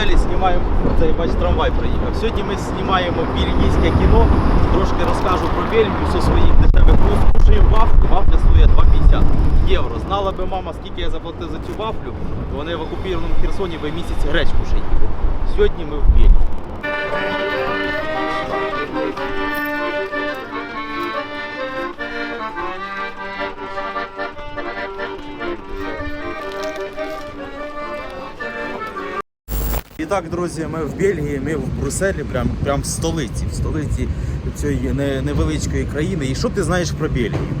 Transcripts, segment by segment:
Брюсселі знімаємо цей бач, трамвай приїхав. Сьогодні ми знімаємо бельгійське кіно. Трошки розкажу про Бельгію зі своїх дешевих вуст. Кушаємо вафлю, вафля стоїть 2,50 євро. Знала би мама, скільки я заплатив за цю вафлю, вони в окупованому Херсоні би місяць гречку ще їли. Сьогодні ми в Бельгії. І так, друзі, ми в Бельгії, ми в Брюсселі, прям, прям в столиці, в столиці цієї невеличкої країни. І що ти знаєш про Бельгію?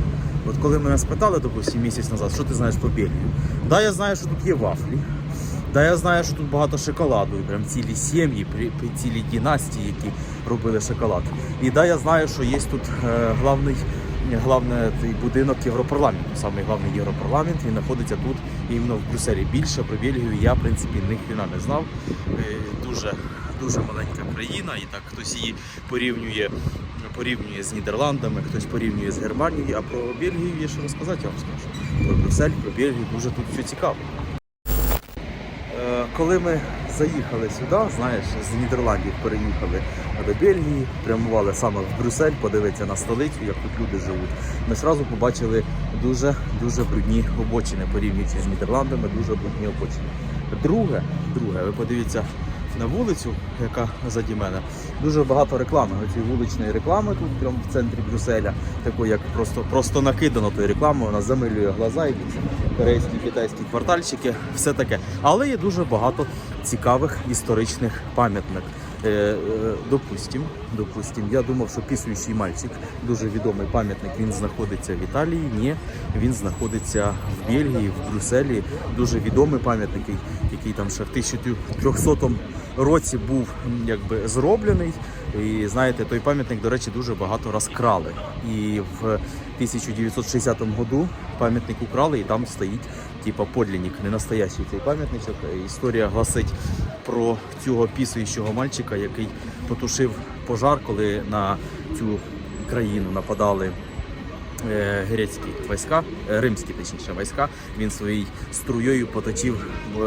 От коли мене спитали, допустим, місяць назад, що ти знаєш про Бельгію? Да, я знаю, що тут є вафлі. Да, я знаю, що тут багато шоколаду, і прям цілі сім'ї, цілі династії, які робили шоколад. І да, я знаю, що є тут е, главний, главне, той будинок Європарламенту. Самий главний Європарламент, він знаходиться тут, іменно в Брюсселі. Більше про Бельгію я, в принципі, ніхрена не знав. Е, дуже, дуже маленька країна, і так хтось її порівнює, порівнює з Нідерландами, хтось порівнює з Германією, а про Бельгію є що розказати, я вам скажу. Про Брюссель, про Бельгію дуже тут все цікаво. Е, Коли ми заїхали сюди, знаєш, з Нідерландів переїхали до Бельгії, прямували саме в Брюссель, подивитися на столицю, як тут люди живуть. Ми одразу побачили дуже дуже брудні обочини, порівнюючи з Нідерландами, дуже брудні обочини. Друге, друге, ви подивіться на вулицю, яка заді мене. Дуже багато реклами. Цієї вуличної реклами тут, прямо в центрі Брюсселя, такої як просто, просто накидано тої реклами, вона замилює глаза і корейські, китайські квартальчики, все таке. Але є дуже багато цікавих історичних пам'ятник. Е, е, допустим, допустим, я думав, що пісуючий мальчик, дуже відомий пам'ятник, він знаходиться в Італії. Ні, він знаходиться в Бельгії, в Брюсселі. Дуже відомий пам'ятник, який- там ще в 1300 році був якби зроблений. І знаєте, той пам'ятник, до речі, дуже багато розкрали. І в 1960 году пам'ятник украли, і там стоїть типа подлінник, не настоящий цей пам'ятничок. Історія гласить про цього пісуючого мальчика, який потушив пожар, коли на цю країну нападали е, грецькі війська, е, римські точніше війська. Він своєю струєю поточив,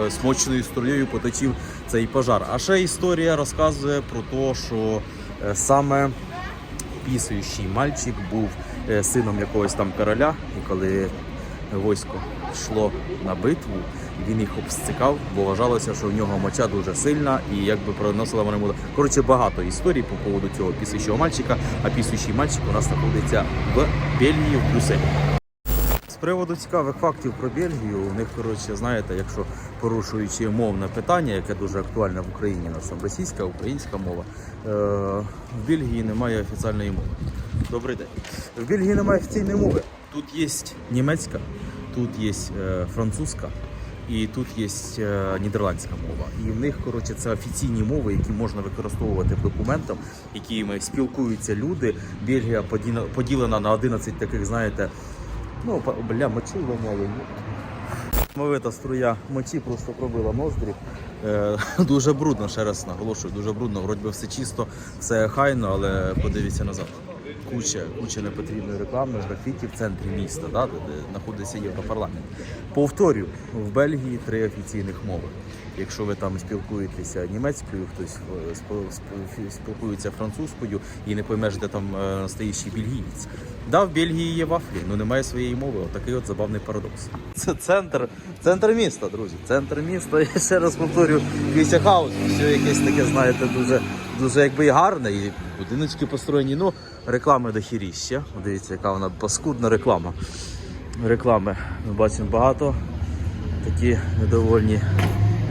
смочною струєю поточив цей пожар. А ще історія розказує про те, що е, саме пісуючий мальчик був сином якогось там короля, і коли військо йшло на битву, він їх обсцикав, бо вважалося, що в нього моча дуже сильна і якби проносила вона йому. Коротше, багато історій по поводу цього пісуючого мальчика, а пісуючий мальчик у нас знаходиться в Бельгії, в Брюсселі. З приводу цікавих фактів про Бельгію, у них, коротше, знаєте, якщо порушуючи мовне питання, яке дуже актуальне в Україні, у нас там російська, українська мова, е, в Бельгії немає офіційної мови. Добрий день. В Бельгії немає офіційної мови. Тут є німецька, тут є е, французька. І тут є е, нідерландська мова. І в них, коротше, це офіційні мови, які можна використовувати в документах, якими спілкуються люди. Бельгія поділена на 11 таких, знаєте, Ну, бля, мочи воняли. Мовита струя мочі просто пробила ноздрі. Е, дуже брудно, ще раз наголошую, дуже брудно. Вроді би все чисто, все хайно, але подивіться назад. Куча, куча непотрібної реклами, графіті в центрі міста, да, де, знаходиться Європарламент. Повторю, в Бельгії три офіційних мови. Якщо ви там спілкуєтеся німецькою, хтось е, спілкується французькою і не поймеш, де там е, настоящий бельгієць. Да, в Бельгії є вафлі, але немає своєї мови. Отакий от забавний парадокс. Це центр, центр міста, друзі. Центр міста. Я ще раз повторю, Квіся хаус. Все якесь таке, знаєте, дуже, дуже якби гарне. І будиночки построєні. Ну, реклами до хіріща. Дивіться, яка вона паскудна реклама. Реклами ми бачимо багато. Такі недовольні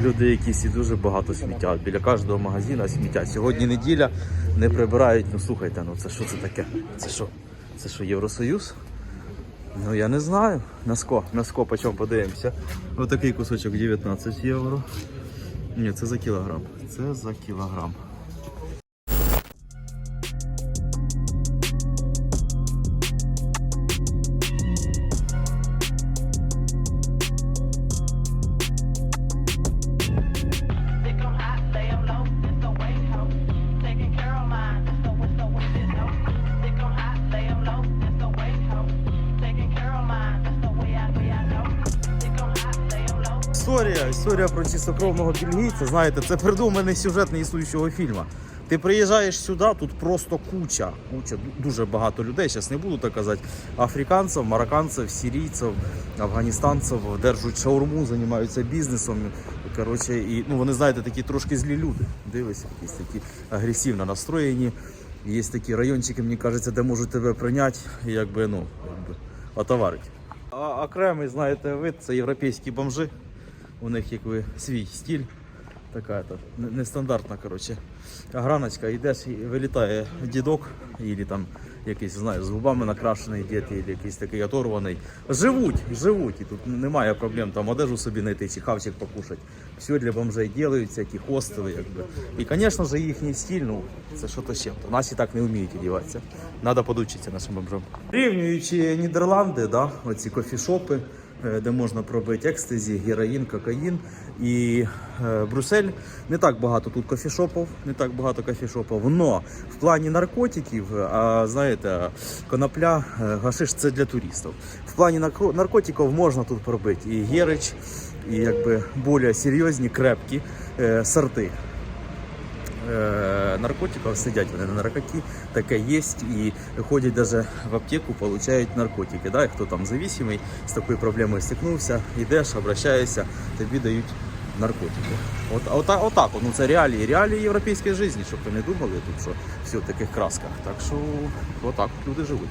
люди якісь і дуже багато сміття. Біля кожного магазину сміття. Сьогодні неділя не прибирають. Ну слухайте, ну це що це таке? Це що? Це що, Євросоюз? Ну я не знаю. Наско, наско по чому подивимося. Ось такий кусочок 19 євро. Ні, це за кілограм. Це за кілограм. Історія, історія про чистокровного бельгійця. Знаєте, це придуманий сюжет неіснуючого фільму. Ти приїжджаєш сюди, тут просто куча, куча, дуже багато людей. Зараз не буду так казати. Африканців, марокканців, сирійців, афганістанців держать шаурму, займаються бізнесом. Коротше, і ну вони знаєте, такі трошки злі люди. Дивись, якісь такі агресивно настроєні. Є такі райончики, мені кажеться, де можуть тебе прийняти, якби ну якби отоварить. А окремий, знаєте, вид це європейські бомжи. У них якби свій стиль. Така то нестандартна, коротше. Граночка, йдеш і вилітає дідок, і там якийсь, знаєш, з губами накрашений дід, і якийсь такий оторваний. Живуть, живуть, і тут немає проблем там одежу собі знайти чи хавчик покушати. Все для бомжей ділають, всякі хостели, якби. І, звісно ж, їхній стиль, ну, це що то ще. Наші так не вміють одягатися. Треба подучитися нашим бомжам. Порівнюючи Нідерланди, да, оці кофішопи, де можна пробити екстазі, героїн, кокаїн. І е, Брюссель не так багато тут кофішопів, не так багато кофішопів. Но в плані наркотиків, а знаєте, конопля, е, гашиш це для туристів. В плані нарко- наркотиків можна тут пробити і герич, і якби більш серйозні, крепкі е, сорти. Е, наркотиків сидять вони на наркоті, таке є і ходять даже в аптеку, получають наркотики. Да? І хто там зависимий, з такою проблемою стикнувся, йдеш, обращаєшся, тобі дають наркотики. От, от, от, отак, от, ну це реалії, реалії європейської житті, щоб ви не думали тут, що все в таких красках. Так що отак люди живуть.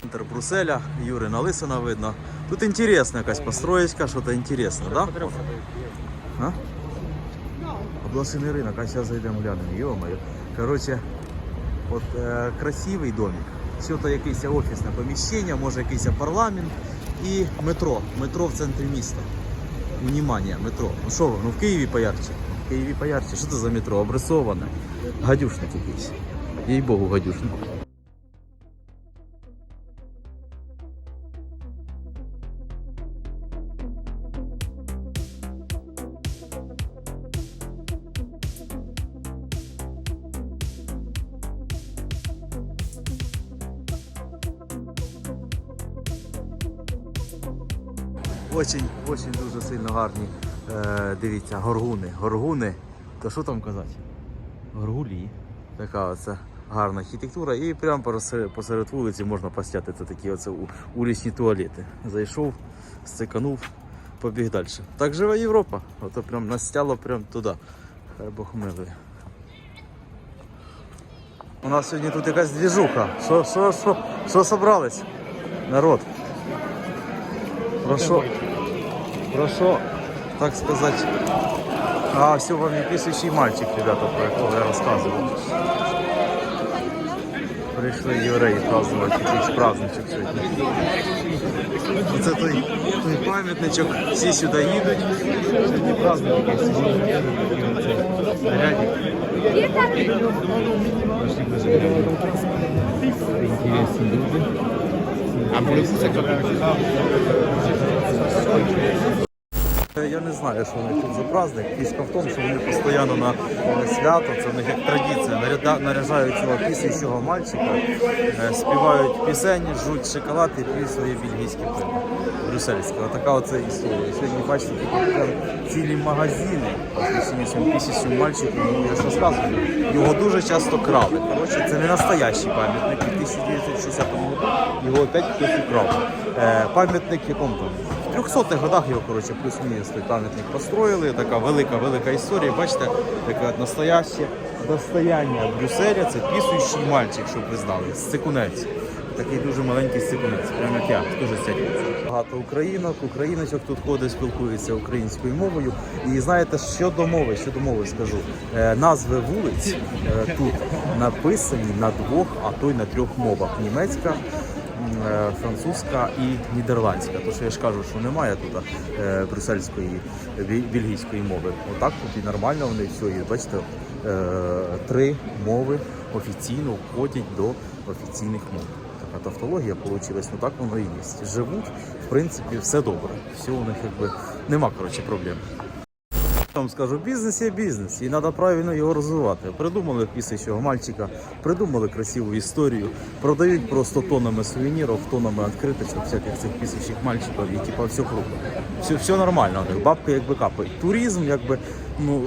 Центр Брюсселя, Юрина Лисина видно. Тут інтересна якась построєчка, що то інтересне, да? А? Обласний ринок, а зараз зайдемо глянемо, йо-моє. Коротше, от е, красивий домик. Все то якесь офісне поміщення, може якийсь парламент і метро. Метро в центрі міста. Внимание, метро. Ну що ну в Києві поярче. В Києві поярче. Що це за метро? Обрисоване. Гадюшник якийсь. Їй Богу, гадюшник. Очень, очень дуже сильно гарні. Е, дивіться, горгуни. Горгуни. То що там казати? Горгулі. Така оце гарна архітектура. І прямо посеред, вулиці можна постяти. Це такі оце улічні туалети. Зайшов, стиканув, побіг далі. Так живе Європа. Ото прям настяло прямо туди. Хай Бог милує. У нас сьогодні тут якась двіжуха. Що, що, що, що собрались? Народ. Про що? Про що, так сказати? А, все вам не пишущий мальчик, ребята, про якого я розказував. Прийшли євреї празднувати якийсь праздничок сьогодні. Це той, той пам'ятничок, всі сюди їдуть. Сьогодні праздник якийсь. Нарядик. Інтересні люди. Е, Я не знаю, що них тут за праздник. Фішка в тому, що вони постійно на е, свято, це в них як традиція. Наряжають цього пісючого мальчика, е, співають пісень, жуть шоколад і п'ють своє бельгійське пиво. Брюссельське. Отака оце історія. Сьогодні бачите, прям цілі магазини, цьому пісючому мальчику. Ну, я ж розказую, його дуже часто крали. Коротше, це не настоящий пам'ятник. У 1960 році його опять хтось украв. Е, пам'ятник якому там? В 300-х годах його, коротше, плюс-мінус той пам'ятник построїли. Така велика-велика історія. Бачите, таке настояще достояння Брюсселя це пісуючий мальчик, щоб ви знали, сцикунець. Такий дуже маленький сцикунець, прямо як я, теж стягнеться. Багато українок, україночок тут ходить, спілкуються українською мовою. І знаєте, щодо мови, щодо мови скажу. Е, назви вулиць е, тут написані на двох, а то й на трьох мовах: німецька, французька і нідерландська. То що я ж кажу, що немає тут е, брюссельської бельгійської мови. Отак тут і нормально вони все. І бачите, е, три мови офіційно входять до офіційних мов. Така тавтологія вийшла, ну так воно і є. Живуть, в принципі, все добре. Все у них якби нема коротше проблем. Там скажу, бізнес є бізнес, і треба правильно його розвивати. Придумали пісячого мальчика, придумали красиву історію, продають просто тоннами сувенірів, тоннами відкриточок, всяких цих пісячих мальчиків, і типа все круто. Все, все нормально, бабки якби капають. Туризм, якби ну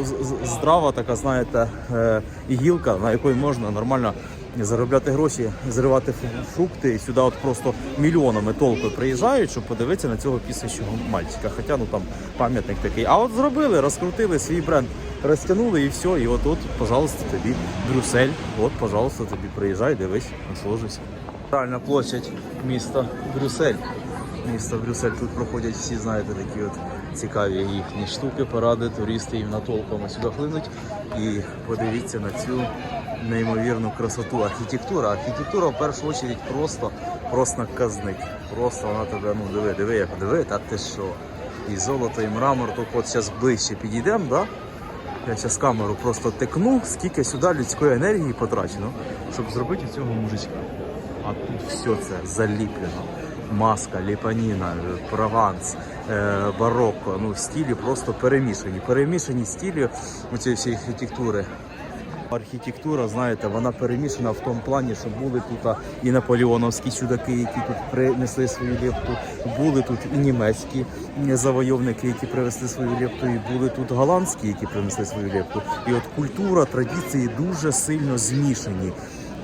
здрава така, знаєте, е, ігілка, на якої можна нормально заробляти гроші, зривати фрукти. І сюди от просто мільйонами толпи приїжджають, щоб подивитися на цього пісячого мальчика. Хоча ну там пам'ятник такий. А от зробили, розкрутили свій бренд, розтягнули і все. І от от, пожалуйста, тобі Брюссель. От, пожалуйста, тобі приїжджай, дивись, насолоджуйся. Центральна площадь міста Брюссель. Місто Брюссель тут проходять всі, знаєте, такі от цікаві їхні штуки, паради, туристи їм натолпами сюди хлинуть. І подивіться на цю неймовірну красоту. Архітектура. Архітектура в першу чергу просто, просто казнить. Просто вона тебе, ну диви, диви, як диви, та ти що. І золото, і мрамор, то от зараз ближче підійдемо, да? Я зараз камеру просто тикну, скільки сюди людської енергії потрачено, щоб зробити цього мужичка. А тут все це заліплено. Маска, ліпаніна, прованс, е, барокко. Ну, стилі просто перемішані. Перемішані стилі цієї всієї архітектури. Архітектура, знаєте, вона перемішана в тому плані, що були тут і наполеоновські чудаки, які тут принесли свою лепту, були тут і німецькі завойовники, які привезли свою лепту, і були тут голландські, які принесли свою лепту. І от культура, традиції дуже сильно змішані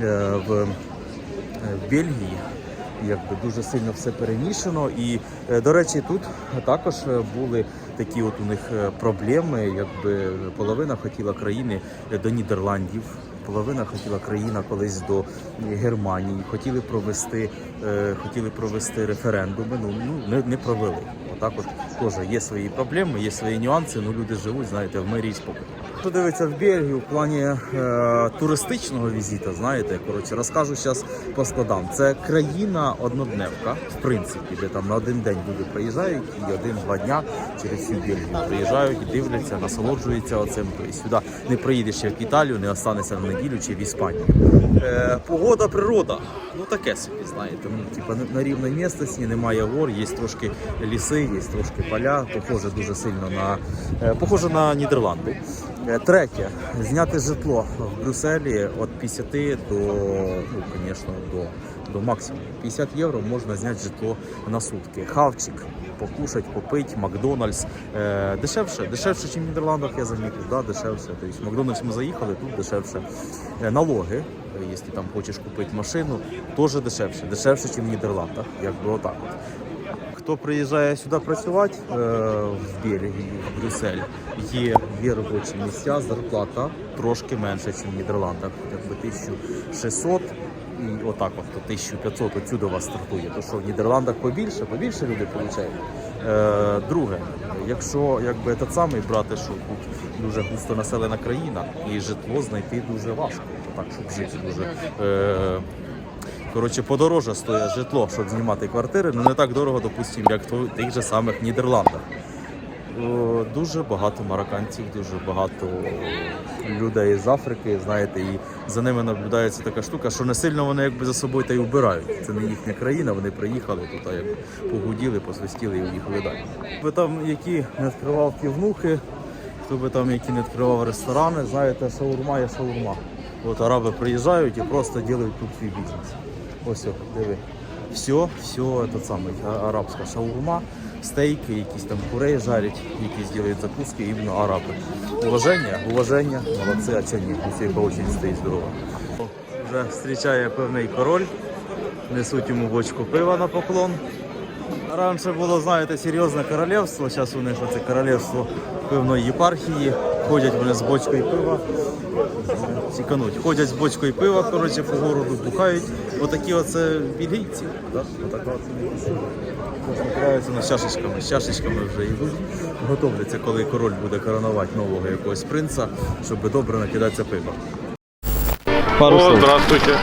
е, в, е, Бельгії. Якби дуже сильно все перемішано. І, е, до речі, тут також були такі от у них е, проблеми. Якби половина хотіла країни е, до Нідерландів, половина хотіла країна колись до Германії. Хотіли провести, е, хотіли провести референдуми. Ну, ну не, не провели. Отак, от теж є свої проблеми, є свої нюанси. Ну люди живуть, знаєте, в мирі спокій. Хто дивиться в Бельгію в плані е, туристичного візиту, знаєте, коротше, розкажу зараз по складам. Це країна однодневка, в принципі, де там на один день люди приїжджають і один-два дня через всю Бельгію приїжджають, дивляться, насолоджуються оцим. Тобто сюди не приїдеш ще в Італію, не останешся на неділю чи в Іспанію. Е, погода, природа. Ну таке собі, знаєте. Ну, типа на- на рівній місцевості немає гор, є трошки ліси, є трошки поля. Похоже дуже сильно на е, похоже на Нідерланди. Е, Третє, зняти житло в Брюсселі від 50 до, ну, звісно, до, до максимуму. 50 євро можна зняти житло на сутки. Хавчик, покушать, попить, Макдональдс. Е, дешевше, дешевше, ніж в Нідерландах, я замітив, да, дешевше. Тобто в Макдональдс ми заїхали, тут дешевше. Е, налоги, якщо там хочеш купити машину, теж дешевше. Дешевше, ніж в Нідерландах. Якби отак от. Хто приїжджає сюди працювати е, в Бельгії, в Брюссель, є, є робочі місця, зарплата трошки менше, ніж в Нідерландах, якби 1600 і отак от, 1500 отсюди вас стартує. То що в Нідерландах побільше, побільше люди получають. Е, друге, якщо якби те самий брати, що тут дуже густо населена країна, і житло знайти дуже важко, так щоб жити дуже. Е, Коротше, подороже стоїть житло, щоб знімати квартири, ну не так дорого, допустимо, як в тих же самих Нідерландах. Дуже багато марокканців, дуже багато людей з Африки, знаєте, і за ними наблюдається така штука, що не сильно вони якби за собою та й вбирають. Це не їхня країна, вони приїхали тут, а як погуділи, посвистіли і уїхали далі. Ви там, які не відкривав півнухи, хто би там які не відкривав ресторани, знаєте, шаурма є шаурма. От араби приїжджають і просто роблять тут свій бізнес. Ось, диви. Все, все этот самый, арабська шаурма, стейки, якісь там курей жарять, якісь роблять закуски, іменно араби. Уваження, уваження, молодці, а чого ні, усі по очень стоїть здорово. Вже зустрічає певний король, несуть йому бочку пива на поклон. Раніше було, знаєте, серйозне королівство, зараз у них це королівство певної єпархії. Ходять вони з бочкою пива. Цікануть. Ходять з бочкою пива, коротше, по городу бухають. Отакі оце бельгійці. Да? Отака оце Збираються чашечками, з чашечками вже йдуть. Готовляться, коли король буде коронувати нового якогось принца, щоб добре накидатися пива. Пару О, слов. здравствуйте.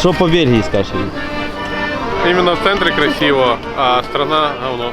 Що по Бельгії скажеш? Именно в центре красиво, а страна говно.